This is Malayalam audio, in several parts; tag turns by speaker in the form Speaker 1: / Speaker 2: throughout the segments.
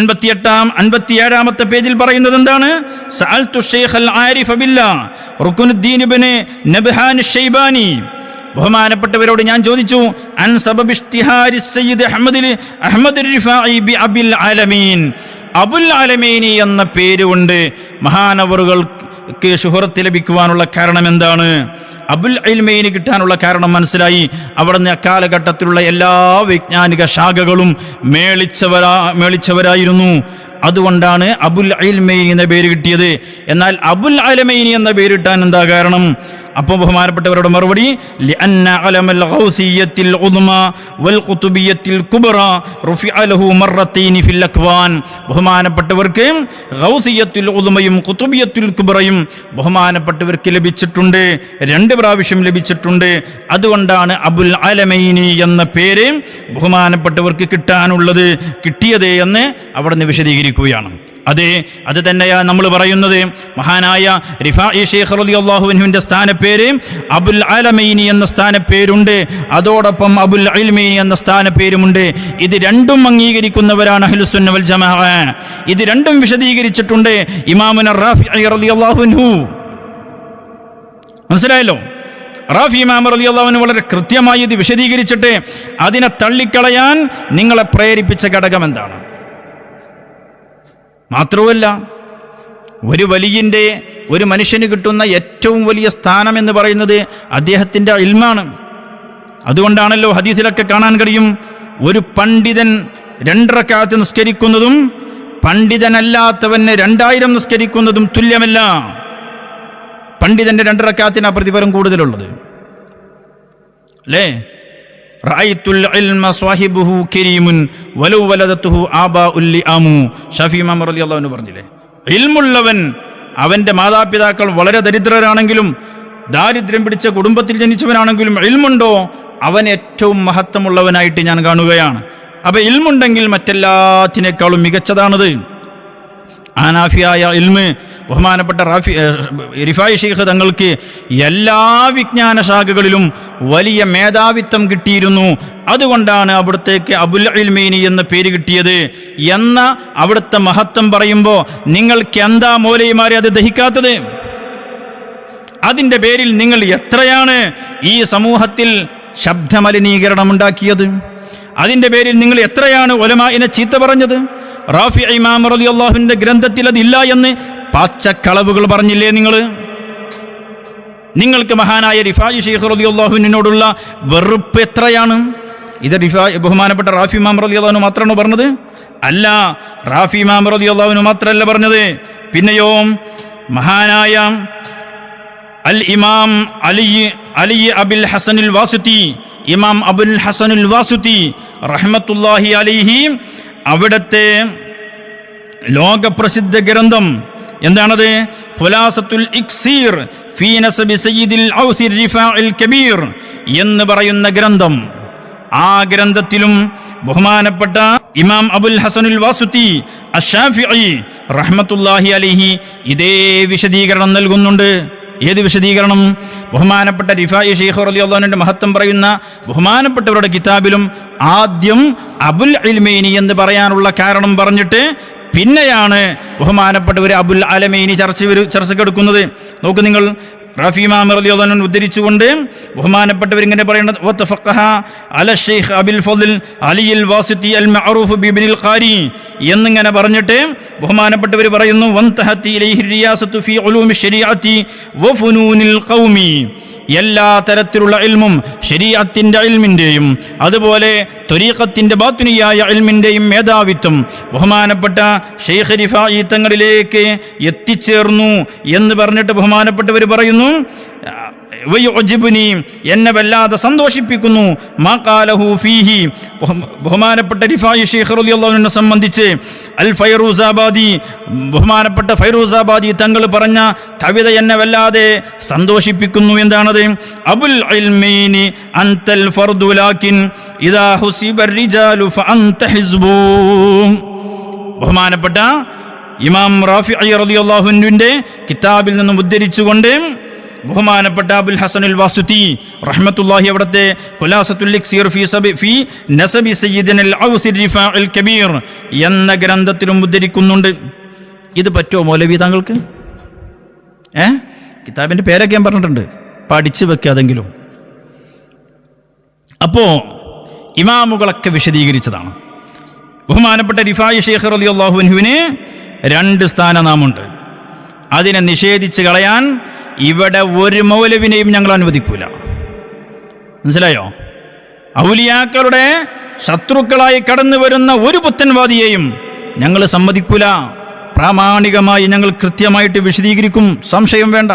Speaker 1: അൻപത്തിയെട്ടാം അൻപത്തിയേഴാമത്തെ പേജിൽ പറയുന്നത് എന്താണ്? ഷൈബാനി ബഹുമാനപ്പെട്ടവരോട് ഞാൻ ചോദിച്ചു അൻ സയ്യിദ് അബിൽ ആലമീൻ. അബുൽ ആലമീനി എന്ന പേര് കൊണ്ട് മഹാനവറുകൾക്ക് ഷുഹറത്ത് ലഭിക്കുവാനുള്ള കാരണം എന്താണ്? അബുൽ അൽമയിന് കിട്ടാനുള്ള കാരണം മനസ്സിലായി. അവിടുന്ന് അക്കാലഘട്ടത്തിലുള്ള എല്ലാ വൈജ്ഞാനിക ശാഖകളും മേളിച്ചവരാ മേളിച്ചവരായിരുന്നു. അതുകൊണ്ടാണ് അബുൽ അൽമൈൻ എന്ന പേര് കിട്ടിയത്. എന്നാൽ അബുൽ അലമൈനി എന്ന പേരിട്ടാൻ എന്താ കാരണം? അപ്പോൾ ബഹുമാനപ്പെട്ടവരുടെ മറുപടി ബഹുമാനപ്പെട്ടവർക്ക് ഗൗസിയത്തിൽ ഉദുമയും ബഹുമാനപ്പെട്ടവർക്ക് ലഭിച്ചിട്ടുണ്ട്. രണ്ട് പ്രാവശ്യം ലഭിച്ചിട്ടുണ്ട്. അതുകൊണ്ടാണ് അബുൽ അലമൈനി എന്ന പേര് ബഹുമാനപ്പെട്ടവർക്ക് കിട്ടാനുള്ളത് കിട്ടിയത് എന്ന് അവിടെ നിന്ന് വിശദീകരിക്കുകയാണ്. അതെ അത് തന്നെയാണ് നമ്മൾ പറയുന്നത്. മഹാനായ റിഫാഇ ഷെയ്ഖ് റളിയല്ലാഹുവിന്റെ സ്ഥാനപ്പേര് അബുൽ അലമൈനി എന്ന സ്ഥാനപ്പേരുണ്ട്. അതോടൊപ്പം അബുൽ അൽമൈനി എന്ന സ്ഥാനപ്പേരുമുണ്ട്. ഇത് രണ്ടും അംഗീകരിക്കുന്നവരാണ് അഹ്ലുസുന്ന വൽ ജമാഅ ഇത് രണ്ടും വിശദീകരിച്ചിട്ടുണ്ട് ഇമാമുന റാഫി റളിയല്ലാഹു അൻഹു. മനസ്സിലായല്ലോ? റാഫി ഇമാം അള്ളാഹുവിന് വളരെ കൃത്യമായി ഇത് വിശദീകരിച്ചിട്ട് അതിനെ തള്ളിക്കളയാൻ നിങ്ങളെ പ്രേരിപ്പിച്ച ഘടകം എന്താണ് മാത്രവുമല്ല ഒരു വലിയന്റെ ഒരു മനുഷ്യന് കിട്ടുന്ന ഏറ്റവും വലിയ സ്ഥാനം എന്ന് പറയുന്നത് അദ്ദേഹത്തിന്റെ ഇൽമാണ്. അതുകൊണ്ടാണല്ലോ ഹദീസിലൊക്കെ കാണാൻ കഴിയും ഒരു പണ്ഡിതൻ രണ്ടരക്കാലത്ത് നിസ്കരിക്കുന്നതും പണ്ഡിതനല്ലാത്തവന് രണ്ടായിരം നിസ്കരിക്കുന്നതും തുല്യമല്ല. പണ്ഡിതന്റെ രണ്ടരക്കാത്തിന് ആ പ്രതിഫലം കൂടുതലുള്ളത്. അല്ലേ? സ്വാഹിബുഹു കരീമുൻ പറഞ്ഞില്ലേ? ഇൽമുള്ളവൻ അവന്റെ മാതാപിതാക്കൾ വളരെ ദരിദ്രരാണെങ്കിലും ദാരിദ്ര്യം പിടിച്ച കുടുംബത്തിൽ ജനിച്ചവനാണെങ്കിലും ഇൽമുണ്ടോ? അവൻ ഏറ്റവും മഹത്വമുള്ളവനായിട്ട് ഞാൻ കാണുകയാണ്. അപ്പൊ ഇൽമുണ്ടെങ്കിൽ മറ്റെല്ലാത്തിനേക്കാളും മികച്ചതാണത്. ആനാഫിയായ ഇൽമ് ബഹുമാനപ്പെട്ട റാഫി റിഫായി ഷെയ്ഖ് തങ്ങൾക്ക് എല്ലാ വിജ്ഞാന ശാഖകളിലും വലിയ മേധാവിത്വം കിട്ടിയിരുന്നു. അതുകൊണ്ടാണ് അവിടത്തേക്ക് അബുൽ ഇൽമീനി എന്ന പേര് കിട്ടിയത്. എന്ന അവിടുത്തെ മഹത്വം പറയുമ്പോൾ നിങ്ങൾക്ക് എന്താ മൂലയുമാരെ അത് ദഹിക്കാത്തത്? അതിന്റെ പേരിൽ നിങ്ങൾ എത്രയാണ് ഈ സമൂഹത്തിൽ ശബ്ദമലിനീകരണം ഉണ്ടാക്കിയത് അതിന്റെ പേരിൽ നിങ്ങൾ എത്രയാണ് ഒലമാ ഇനെ ചീത്ത പറഞ്ഞത്? റാഫി ഇമാം റലി അള്ളാഹുവിന്റെ ഗ്രന്ഥത്തിൽ അതില്ല എന്ന് പച്ചക്കളവുകൾ പറഞ്ഞില്ലേ നിങ്ങൾ? നിങ്ങൾക്ക് മഹാനായ റിഫായി ഷെയ്ഖ് റലി അള്ളാഹുവിനോടുള്ള വെറുപ്പ് എത്രയാണ്? ഇത് റിഫാ ബഹുമാനപ്പെട്ട റാഫി ഇമാം റലി അള്ളാഹുന് മാത്രമാണോ പറഞ്ഞത്? അല്ല റാഫി ഇമാം റലി അള്ളാഹുവിന് മാത്രമല്ല പറഞ്ഞത്. പിന്നെയോ മഹാനായ അൽ ഇമാം അലി അലി അബിൽ ഹസനുൽ വാസുത്തി ഇമാം അബുൽ ഹസനുൽ വാസുത്തി റഹ്മത്തുല്ലാഹി അലിഹി അവിടുത്തെ ലോകപ്രസിദ്ധ ഗ്രന്ഥം എന്താണത്? ഖുലാസത്തുൽ ഇക്സീർ ഫീ കബീർ എന്ന് പറയുന്ന ഗ്രന്ഥം. ആ ഗ്രന്ഥത്തിലും ബഹുമാനപ്പെട്ട ഇമാം അബുൽ ഹസനുൽ വാസുത്തി അഷാഫി റഹ്മത്തുല്ലാഹി അലിഹി ഇതേ വിശദീകരണം നൽകുന്നുണ്ട്. ഏത് വിശദീകരണം? ബഹുമാനപ്പെട്ട റിഫായി ഷെയ്ഖ് അലി അള്ളാഹുവിന്റെ മഹത്വം പറയുന്ന ബഹുമാനപ്പെട്ടവരുടെ കിതാബിലും ആദ്യം അബുൽ അൽമേനി എന്ന് പറയാനുള്ള കാരണം പറഞ്ഞിട്ട് പിന്നെയാണ് ബഹുമാനപ്പെട്ടവർ അബുൽ അലമേനി ചർച്ച ചർച്ചക്കെടുക്കുന്നത് നോക്ക് നിങ്ങൾ റാഫി ഇമാം റളിയല്ലാഹു അൻഹു ഉദ്ധരിച്ചുകൊണ്ട് ബഹുമാനപ്പെട്ടവർ ഇങ്ങനെ പറയുന്നത് വതഫഖഹ അല ഷെയ്ഖ് അബിൽ ഫضل അലിയിൽ വാസിത്തി അൽ മഅറൂഫ് ബിബ്നിൽ ഖാരി എന്നിങ്ങനെ പറഞ്ഞിട്ട് ബഹുമാനപ്പെട്ടവർ പറയുന്നു വന്തഹത്തി ഇലൈഹി റിയാസത്തു ഫീ ഉലൂമി ശരീഅത്തി വഫുനൂനിൽ ഖൗമി എല്ലാ തരത്തിലുള്ള ഇൽമും ശരീഅത്തിന്റെ ഇൽമിന്റെയും അതുപോലെ ത്വരീഖത്തിന്റെ ബാത്തുനിയായ ഇൽമിന്റെയും മേധാവിത്വം ബഹുമാനപ്പെട്ട ഷെയ്ഖ് റിഫായി തങ്ങളിലേക്ക് എത്തിച്ചേർന്നു എന്ന് പറഞ്ഞിട്ട് ബഹുമാനപ്പെട്ടവർ പറയുന്നു വയുഅജിബുനി എന്നെ വല്ലാതെ സന്തോഷിപ്പിക്കുന്നു. ഫീഹി. ബഹു- ബഹുമാനപ്പെട്ട സംബന്ധിച്ച് അൽ ഫൈറൂസാബാദി ബഹുമാനപ്പെട്ട ഫൈറൂസാബാദി തങ്ങൾ പറഞ്ഞ കവിത എന്നെ വല്ലാതെ സന്തോഷിപ്പിക്കുന്നു എന്താണത്? അബുൽ ഇൽമീനി അൻതൽ ഇദാ ഫഅൻത ബഹുമാനപ്പെട്ട ഇമാം റാഫി റളിയല്ലാഹുവിന്റെ കിതാബിൽ നിന്നും ഉദ്ധരിച്ചുകൊണ്ട് ബഹുമാനപ്പെട്ട അബുൽ ഹസനുൽ വാസുത്തി റഹ്മത്തുല്ലാഹി അവിടുത്തെ കബീർ എന്ന ഗ്രന്ഥത്തിലും ഉദ്ധരിക്കുന്നുണ്ട്. ഇത് പറ്റുമോ മൗലവി താങ്കൾക്ക്? ഏ? കിതാബിന്റെ പേരൊക്കെ ഞാൻ പറഞ്ഞിട്ടുണ്ട്. പഠിച്ചു വെക്കാതെങ്കിലും അപ്പോ ഇമാമുകളൊക്കെ വിശദീകരിച്ചതാണ്. ബഹുമാനപ്പെട്ട റിഫായി ഷേഖർ അലി അള്ളാഹുവിന് രണ്ട് സ്ഥാനനാമുണ്ട്. അതിനെ നിഷേധിച്ച് കളയാൻ ഇവിടെ ഒരു മൗലവിനെയും ഞങ്ങൾ അനുവദിക്കൂല. മനസ്സിലായോ? ഔലിയാക്കളുടെ ശത്രുക്കളായി കടന്നു വരുന്ന ഒരു പുത്തൻവാദിയെയും ഞങ്ങൾ സമ്മതിക്കൂല. പ്രാമാണികമായി ഞങ്ങൾ കൃത്യമായിട്ട് വിശദീകരിക്കും. സംശയം വേണ്ട.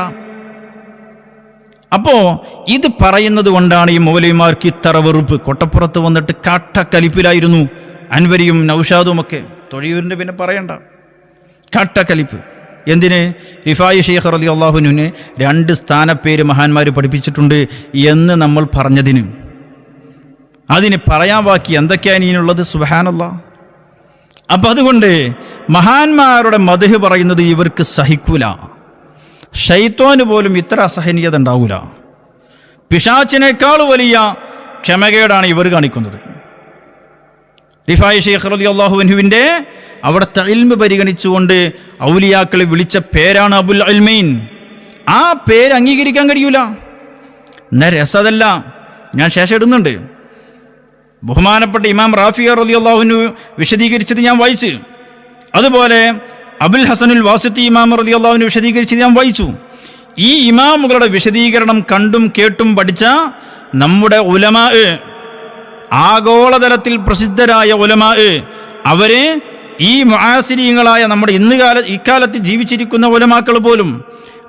Speaker 1: അപ്പോ ഇത് പറയുന്നത് കൊണ്ടാണ് ഈ മൗലവിമാർക്ക് ഇത്ര വെറുപ്പ്. കൊട്ടപ്പുറത്ത് വന്നിട്ട് കാട്ടക്കലിപ്പിലായിരുന്നു അൻവരിയും നൌഷാദും ഒക്കെ തൊഴിയൂരിന്റെ പിന്നെ പറയണ്ട. കാട്ടക്കലിപ്പ്. എന്തിന്? റിഫായി ഷെയ്ഖ് അലി അള്ളാഹുനുവിന് രണ്ട് സ്ഥാനപ്പേര് മഹാന്മാർ പഠിപ്പിച്ചിട്ടുണ്ട് എന്ന് നമ്മൾ പറഞ്ഞതിന്. അതിന് പറയാൻ ബാക്കി എന്തൊക്കെയാണ് ഇനിയുള്ളത് സുബഹാനല്ല. അപ്പം അതുകൊണ്ട് മഹാന്മാരുടെ മധു പറയുന്നത് ഇവർക്ക് സഹിക്കൂല. ഷൈത്തോന് പോലും ഇത്ര അസഹനീയത ഉണ്ടാവൂല. പിശാച്ചിനേക്കാൾ വലിയ ക്ഷമകേടാണ് ഇവർ കാണിക്കുന്നത്. റിഫായി ഷെയ്ഖ് റലി അള്ളാഹുവിന്റെ അവിടുത്തെ ഇൽമ് പരിഗണിച്ചുകൊണ്ട് ഔലിയാക്കളെ വിളിച്ച പേരാണ് അബുൽ അൽമീൻ ആ പേര് അംഗീകരിക്കാൻ കഴിയൂല. എന്നാ രസതല്ല. ഞാൻ ശേഷം ഇടുന്നുണ്ട്. ബഹുമാനപ്പെട്ട ഇമാം റാഫിയ റലി അള്ളാഹുവിന് വിശദീകരിച്ചത് ഞാൻ വായിച്ചു. അതുപോലെ അബുൽ ഹസനുൽ വാസിത്തി ഇമാം റലി അള്ളാഹുവിന് വിശദീകരിച്ചത് ഞാൻ വായിച്ചു. ഈ ഇമാമുകളുടെ വിശദീകരണം കണ്ടും കേട്ടും പഠിച്ച നമ്മുടെ ഉലമാ ആഗോളതലത്തിൽ പ്രസിദ്ധരായ ഉലമാ അവർ ഈ മുആസിരീങ്ങളായ നമ്മുടെ ഇന്ന് കാല ഇക്കാലത്ത് ജീവിച്ചിരിക്കുന്ന ഒലമാക്കൾ പോലും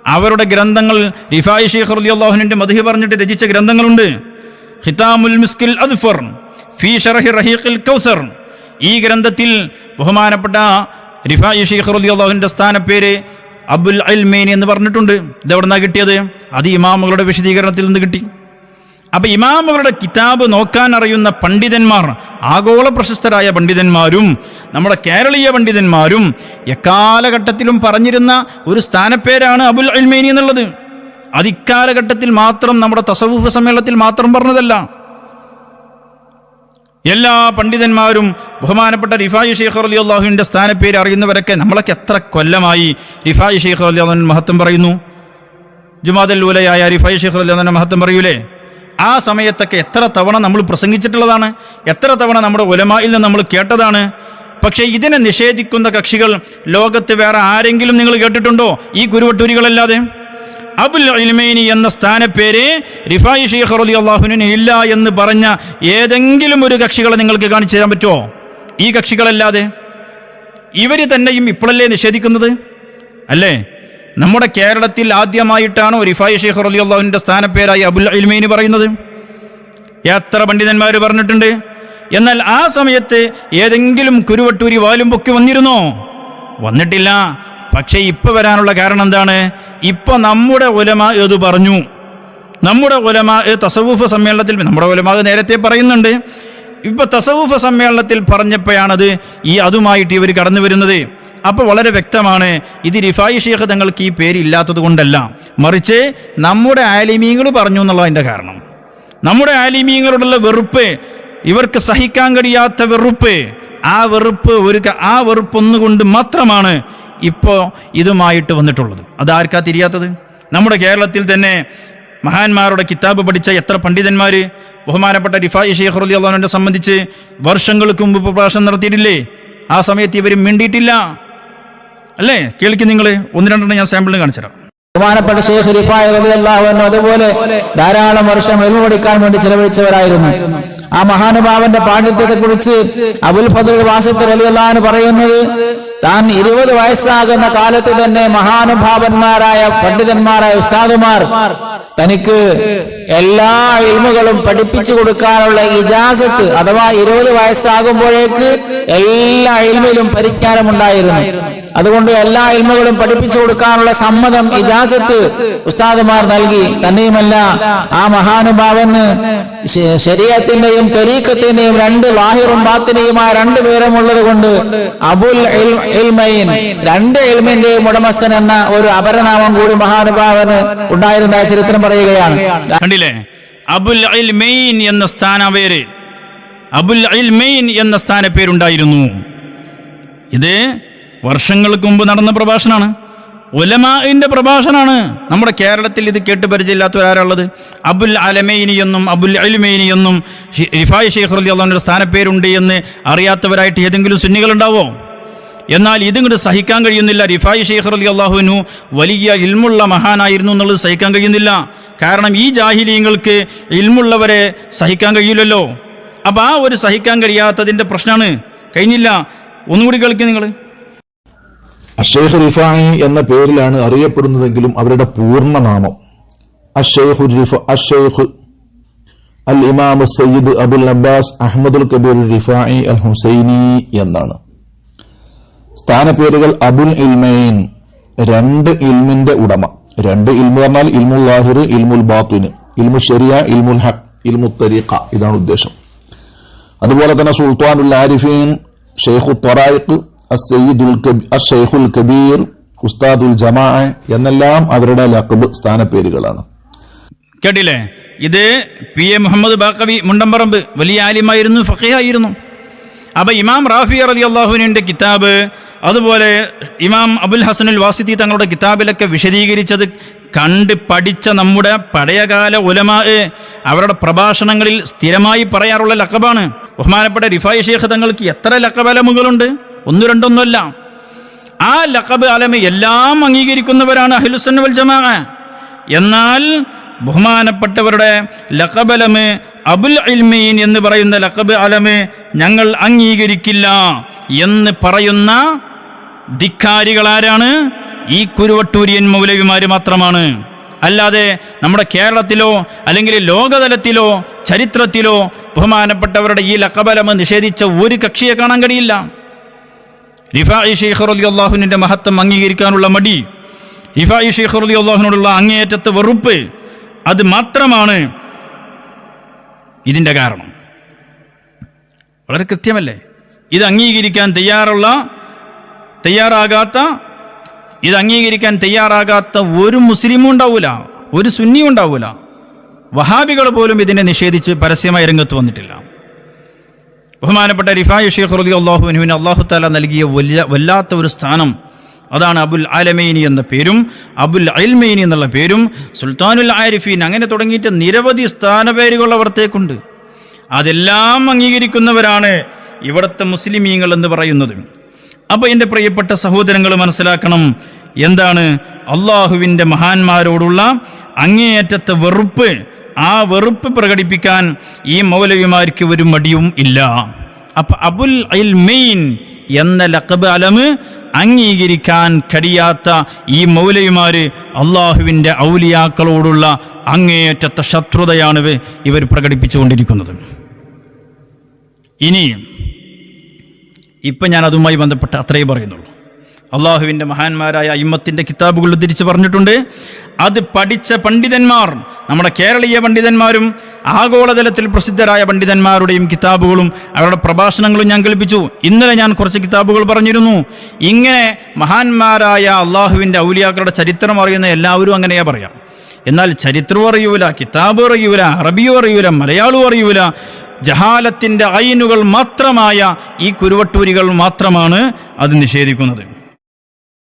Speaker 1: അവരുടെ ഗ്രന്ഥങ്ങൾ റിഫായി ഷെയ്ഖ് റലി അള്ളാഹുവിന്റെ പറഞ്ഞിട്ട് രചിച്ച ഗ്രന്ഥങ്ങളുണ്ട്. ഹിതാമുൽ മിസ്കിൽ അദ്ഫർ ഫി ഷറഹി റഹീഖിൽ കൗസർ. ഈ ഗ്രന്ഥത്തിൽ ബഹുമാനപ്പെട്ട റിഫായി ഷെയ്ഖ് റലി അള്ളാഹുവിന്റെ സ്ഥാനപ്പേര് അബുൽ അൽമേനി എന്ന് പറഞ്ഞിട്ടുണ്ട്. ഇതെവിടുന്നാണ് കിട്ടിയത്? അത് ഇമാമുകളുടെ വിശദീകരണത്തിൽ നിന്ന് കിട്ടി. അപ്പൊ ഇമാമുകളുടെ കിതാബ് നോക്കാൻ അറിയുന്ന പണ്ഡിതന്മാർ ആഗോള പ്രശസ്തരായ പണ്ഡിതന്മാരും നമ്മുടെ കേരളീയ പണ്ഡിതന്മാരും എക്കാലഘട്ടത്തിലും പറഞ്ഞിരുന്ന ഒരു സ്ഥാനപ്പേരാണ് അബുൽ അൽമേനി എന്നുള്ളത്. അത് ഇക്കാലഘട്ടത്തിൽ മാത്രം നമ്മുടെ തസവുഫ് സമ്മേളനത്തിൽ മാത്രം പറഞ്ഞതല്ല. എല്ലാ പണ്ഡിതന്മാരും ബഹുമാനപ്പെട്ട റിഫായി ഷെയ്ഖ് അലി അള്ളാഹുവിന്റെ സ്ഥാനപ്പേര് അറിയുന്നവരൊക്കെ നമ്മളൊക്കെ എത്ര കൊല്ലമായി റിഫായി ഷെയ്ഖ് അലി അള്ളാഹുവിൻ മഹത്വം പറയുന്നു. ജുമാദൽ ഉലയായ റിഫായി ഷെയ്ഖ് അലി അള്ളാഹുവിന്റെ മഹത്വം പറയൂലേ? ആ സമയത്തൊക്കെ എത്ര തവണ നമ്മൾ പ്രസംഗിച്ചിട്ടുള്ളതാണ്? എത്ര തവണ നമ്മുടെ ഉലമായിൽ നിന്ന് നമ്മൾ കേട്ടതാണ്? പക്ഷേ ഇതിനെ നിഷേധിക്കുന്ന കക്ഷികൾ ലോകത്ത് വേറെ ആരെങ്കിലും നിങ്ങൾ കേട്ടിട്ടുണ്ടോ? ഈ കുരുവട്ടൂരികളല്ലാതെ അബുൽ ഇൽമൈനി എന്ന സ്ഥാനപ്പേര് റിഫായി ഷെയ്ഖ് റലി അള്ളാഹുവിന് ഇല്ല എന്ന് പറഞ്ഞ ഏതെങ്കിലും ഒരു കക്ഷികളെ നിങ്ങൾക്ക് കാണിച്ചു തരാൻ പറ്റുമോ? ഈ കക്ഷികളല്ലാതെ? ഇവർ തന്നെയും ഇപ്പോഴല്ലേ നിഷേധിക്കുന്നത്? അല്ലേ? നമ്മുടെ കേരളത്തിൽ ആദ്യമായിട്ടാണ് റിഫായി ഷെയ്ഖ് റലി അള്ളാഹുവിന്റെ സ്ഥാനപ്പേരായി അബുൽ ഇൽമൈനി പറയുന്നത്. എത്ര പണ്ഡിതന്മാർ പറഞ്ഞിട്ടുണ്ട്? എന്നാൽ ആ സമയത്ത് ഏതെങ്കിലും കുരുവട്ടൂരി വാലും പൊക്കി വന്നിരുന്നോ? വന്നിട്ടില്ല. പക്ഷേ ഇപ്പോൾ വരാനുള്ള കാരണം എന്താണ്? ഇപ്പോൾ നമ്മുടെ ഉലമ ഏത് പറഞ്ഞു? നമ്മുടെ ഉലമ തസവൂഫ് സമ്മേളനത്തിൽ നമ്മുടെ ഉലമ നേരത്തെ പറയുന്നുണ്ട്. ഇപ്പോൾ തസവൂഫ് സമ്മേളനത്തിൽ പറഞ്ഞപ്പോഴാണത് ഈ അതുമായിട്ട് ഇവർ കടന്നു വരുന്നത്. അപ്പോൾ വളരെ വ്യക്തമാണ്. ഇത് റിഫായി ഷേഖ് തങ്ങൾക്ക് ഈ പേര് ഇല്ലാത്തത് കൊണ്ടല്ല. മറിച്ച് നമ്മുടെ ആലിമീങ്ങൾ പറഞ്ഞു എന്നുള്ളതിന്റെ കാരണം. നമ്മുടെ ആലിമീങ്ങളോടുള്ള വെറുപ്പ് ഇവർക്ക് സഹിക്കാൻ കഴിയാത്ത വെറുപ്പ് ആ വെറുപ്പ് ഒരു ആ വെറുപ്പൊന്നുകൊണ്ട് മാത്രമാണ് ഇപ്പോൾ ഇതുമായിട്ട് വന്നിട്ടുള്ളത്. അത് ആർക്കാ തിരിയാത്തത്? നമ്മുടെ കേരളത്തിൽ തന്നെ മഹാന്മാരുടെ കിതാബ് പഠിച്ച എത്ര പണ്ഡിതന്മാർ ബഹുമാനപ്പെട്ട റിഫായി ഷെയ്ഖ് റലി സംബന്ധിച്ച് വർഷങ്ങൾക്ക് മുമ്പ് പ്രഭാഷണം നടത്തിയിട്ടില്ലേ? ആ സമയത്ത് ഇവർ മിണ്ടിയിട്ടില്ല. അല്ലേ? കേൾക്കും നിങ്ങൾ ഒന്ന് രണ്ടെണ്ണം ഞാൻ സാമ്പിളിന് കാണിച്ചു തരാം.
Speaker 2: ബഹുമാനപ്പെട്ട ഷെയ്ഖ് റിഫായ് റളിയല്ലാഹു അൻഹു അതുപോലെ ധാരാളം വർഷം എൽമ പഠിക്കാൻ വേണ്ടി ചെലവഴിച്ചവരായിരുന്നു. ആ മഹാനുഭാവന്റെ പാണ്ഡിത്യത്തെ കുറിച്ച് അബുൽ ഫദൽ വാസിത്ത് റളിയല്ലാഹു പറയുന്നത് താൻ ഇരുപത് വയസ്സാകുന്ന കാലത്ത് തന്നെ മഹാനുഭാവന്മാരായ പണ്ഡിതന്മാരായ ഉസ്താദുമാർ തനിക്ക് എല്ലാ ഇൽമുകളും പഠിപ്പിച്ചു കൊടുക്കാനുള്ള ഇജാസത്ത് അഥവാ ഇരുപത് വയസ്സാകുമ്പോഴേക്ക് എല്ലാ ഇൽമിലും പരിജ്ഞാനമുണ്ടായിരുന്നു. അതുകൊണ്ട് എല്ലാ ഇൽമുകളും പഠിപ്പിച്ചു കൊടുക്കാനുള്ള സമ്മതം ഇജാസത്ത് ഉസ്താദുമാർ നൽകി. തന്നെയുമല്ല ആ മഹാനുഭാവന് ശരീരത്തിന്റെയും ശരീഅത്തിന്റെയും ത്വരീക്കത്തിന്റെയും രണ്ട് വാഹിറും ബാത്തിനെയുമായ രണ്ട് പേരും ഉള്ളത് കൊണ്ട് അബുൽ ഇൽം ഇൽമൈൻ രണ്ട് ഇൽമിന്റെയും ഉടമസ്ഥൻ എന്ന ഒരു അപരനാമം കൂടി മഹാനുഭാവന് ഉണ്ടായിരുന്ന ചരിത്രം പറയുകയാണ്.
Speaker 1: കണ്ടില്ലേ? അബുൽ ഇൽമൈൻ എന്ന സ്ഥാനപേര് അബുൽ ഇൽമൈൻ എന്ന സ്ഥാനപ്പേരുണ്ടായിരുന്നു ഇത് വർഷങ്ങൾക്ക് മുമ്പ് നടന്ന പ്രഭാഷണമാണ്. ഉലമാഇന്റെ പ്രഭാഷണമാണ്. നമ്മുടെ കേരളത്തിൽ ഇത് കേട്ട് പരിചയമില്ലാത്തവരാരുള്ളത് അബുൽ അലമൈനി എന്നും അബുൽ അൽമൈനി എന്നും റിഫായ് ഷെയ്ഖ് റലി അള്ളാഹുവിന്റെ സ്ഥാനപ്പേരുണ്ട് എന്ന് അറിയാത്തവരായിട്ട് ഏതെങ്കിലും സുന്നികളുണ്ടാവോ? എന്നാൽ ഇതിങ്ങോട്ട് സഹിക്കാൻ കഴിയുന്നില്ല. റിഫായി ഷെയ്ഖ് അലി അള്ളാഹുവിനു വലിയ ഇൽമുള്ള മഹാനായിരുന്നു എന്നുള്ളത് സഹിക്കാൻ കഴിയുന്നില്ല. കാരണം ഈ ജാഹിലീങ്ങൾക്ക് ഇൽമുള്ളവരെ സഹിക്കാൻ കഴിയില്ലല്ലോ. അപ്പം ആ ഒരു സഹിക്കാൻ കഴിയാത്തതിന്റെ പ്രശ്നമാണ് കഴിഞ്ഞില്ല. ഒന്നുകൂടി കേൾക്കുക നിങ്ങൾ
Speaker 3: അഷേഖ് റിഫായി എന്ന പേരിലാണ് അറിയപ്പെടുന്നതെങ്കിലും അവരുടെ പൂർണനാമം അഷേഖു റിഫ അഷേഖ് al Imam Sayyid Abul Abbas Ahmadul Kabir Rifai al Husaini എന്നാണ്. സ്ഥാനപ്പേരുകൾ അബുൽ ഇൽമൈൻ. രണ്ട് ഇൽമിന്റെ ഉടമ. രണ്ട് ഇൽമു പറഞ്ഞാൽ ഇൽമുൽ ലാഹിർ ഇൽമുൽ ബാത്തുന് ഇൽമു ഷെരിയ ഇൽമുൽ ഹഖ് ഇൽമു തരീഖ ഇതാണ് ഉദ്ദേശം. അതുപോലെ തന്നെ സുൽത്താനുൽ ആരിഫീൻ ഷെയ്ഖു ത്വറായിഖ് അസയ്യിദുൽ അഷെയ്ഖുൽ കബീർ ഉസ്താദുൽ ജമാ എന്നെല്ലാം അവരുടെ ലക്ബ് സ്ഥാനപ്പേരുകളാണ്.
Speaker 1: കേട്ടില്ലേ? ഇത് പി എ മുഹമ്മദ് ബാക്കവി മുണ്ടമ്പറമ്പ് വലിയ ആലിമായിരുന്നു ഫഖീഹായിരുന്നു. അപ്പൊ ഇമാം റാഫി റതി അള്ളാഹുവിന്റെ കിതാബ് അതുപോലെ ഇമാം അബുൽ ഹസനുൽ വാസിദി തങ്ങളുടെ കിതാബിലൊക്കെ വിശദീകരിച്ചത് കണ്ട് പഠിച്ച നമ്മുടെ പഴയകാല ഉലമാ അവരുടെ പ്രഭാഷണങ്ങളിൽ സ്ഥിരമായി പറയാറുള്ള ലക്കബാണ് ബഹുമാനപ്പെട്ട റിഫായ് ഷേഖ് തങ്ങൾക്ക് എത്ര ലക്കബലമുകളുണ്ട് ഒന്ന് രണ്ടൊന്നുമല്ല. ആ ലക്കബ് അലമ എല്ലാം അംഗീകരിക്കുന്നവരാണ് അഹിലുസൻ വൽ ജമാ എന്നാൽ ബഹുമാനപ്പെട്ടവരുടെ ലക്കബലമ് അബുൽ ഇൽമീൻ എന്ന് പറയുന്ന ലക്കബ് അലമ് ഞങ്ങൾ അംഗീകരിക്കില്ല എന്ന് പറയുന്ന ധിക്കാരികളാരാണ് ഈ കുരുവട്ടൂരിയൻ മൗലവിമാര് മാത്രമാണ്. അല്ലാതെ നമ്മുടെ കേരളത്തിലോ അല്ലെങ്കിൽ ലോകതലത്തിലോ ചരിത്രത്തിലോ ബഹുമാനപ്പെട്ടവരുടെ ഈ ലക്കബലം നിഷേധിച്ച ഒരു കക്ഷിയെ കാണാൻ കഴിയില്ല. റിഫായി ഷെയ്ഖർ അലി അള്ളാഹുവിന്റെ മഹത്വം അംഗീകരിക്കാനുള്ള മടി റിഫായി ഷെയ്ഖർ അലി അള്ളാഹുവിനോടുള്ള അങ്ങേയറ്റത്തെ വെറുപ്പ് അത് മാത്രമാണ് ഇതിന്റെ കാരണം. വളരെ കൃത്യമല്ലേ? ഇത് അംഗീകരിക്കാൻ തയ്യാറുള്ള തയ്യാറാകാത്ത ഇത് അംഗീകരിക്കാൻ തയ്യാറാകാത്ത ഒരു മുസ്ലിമും ഉണ്ടാവൂല ഒരു സുന്നിയും ഉണ്ടാവൂല. വഹാബികൾ പോലും ഇതിനെ നിഷേധിച്ച് പരസ്യമായി രംഗത്ത് വന്നിട്ടില്ല. ബഹുമാനപ്പെട്ട റിഫായ് ഷെയ്ഖ് റലി അള്ളാഹുവിനുവിന് അള്ളാഹു താല നൽകിയ വലിയ വല്ലാത്ത ഒരു സ്ഥാനം അതാണ് അബുൽ ആലമൈനി എന്ന പേരും അബുൽ അൽമൈനി എന്നുള്ള പേരും സുൽത്താനുൽ ആരിഫീൻ അങ്ങനെ തുടങ്ങിയിട്ട് നിരവധി സ്ഥാനപേരുകൾ അവർത്തേക്കുണ്ട് അതെല്ലാം അംഗീകരിക്കുന്നവരാണ് ഇവിടുത്തെ മുസ്ലിമീങ്ങൾ എന്ന് പറയുന്നത്. അപ്പോൾ എന്റെ പ്രിയപ്പെട്ട സഹോദരങ്ങൾ മനസ്സിലാക്കണം എന്താണ് അള്ളാഹുവിന്റെ മഹാന്മാരോടുള്ള അങ്ങേയറ്റത്തെ വെറുപ്പ്. ആ വെറുപ്പ് പ്രകടിപ്പിക്കാൻ ഈ മൗലവിമാർക്ക് ഒരു മടിയും ഇല്ല. അപ്പൊ അബുൽ ഇൽമീൻ എന്ന ലക്കബ് അലമ് അംഗീകരിക്കാൻ കഴിയാത്ത ഈ മൗലവിമാർ അള്ളാഹുവിന്റെ ഔലിയാക്കളോടുള്ള അങ്ങേയറ്റത്തെ ശത്രുതയാണ് ഇവർ പ്രകടിപ്പിച്ചുകൊണ്ടിരിക്കുന്നത്. ഇനി ഇപ്പം ഞാൻ അതുമായി ബന്ധപ്പെട്ട് അത്രയേ പറയുന്നുള്ളൂ. അള്ളാഹുവിന്റെ മഹാന്മാരായ അയ്മത്തിന്റെ കിതാബുകൾ തിരിച്ച് പറഞ്ഞിട്ടുണ്ട്. അത് പഠിച്ച പണ്ഡിതന്മാർ നമ്മുടെ കേരളീയ പണ്ഡിതന്മാരും ആഗോളതലത്തിൽ പ്രസിദ്ധരായ പണ്ഡിതന്മാരുടെയും കിതാബുകളും അവരുടെ പ്രഭാഷണങ്ങളും ഞാൻ കേൾപ്പിച്ചു. ഇന്നലെ ഞാൻ കുറച്ച് കിതാബുകൾ പറഞ്ഞിരുന്നു. ഇങ്ങനെ മഹാന്മാരായ അള്ളാഹുവിന്റെ ഔലിയാക്കളുടെ ചരിത്രം അറിയുന്ന എല്ലാവരും അങ്ങനെയാ പറയാം. എന്നാൽ ചരിത്രവും അറിയൂല കിതാബും അറിയൂല അറബിയും അറിയൂല മലയാളവും അറിയൂല. ജഹാലത്തിന്റെ ഐനുകൾ മാത്രമായ ഈ കുരുവട്ടൂരികൾ മാത്രമാണ് അത് നിഷേധിക്കുന്നത്.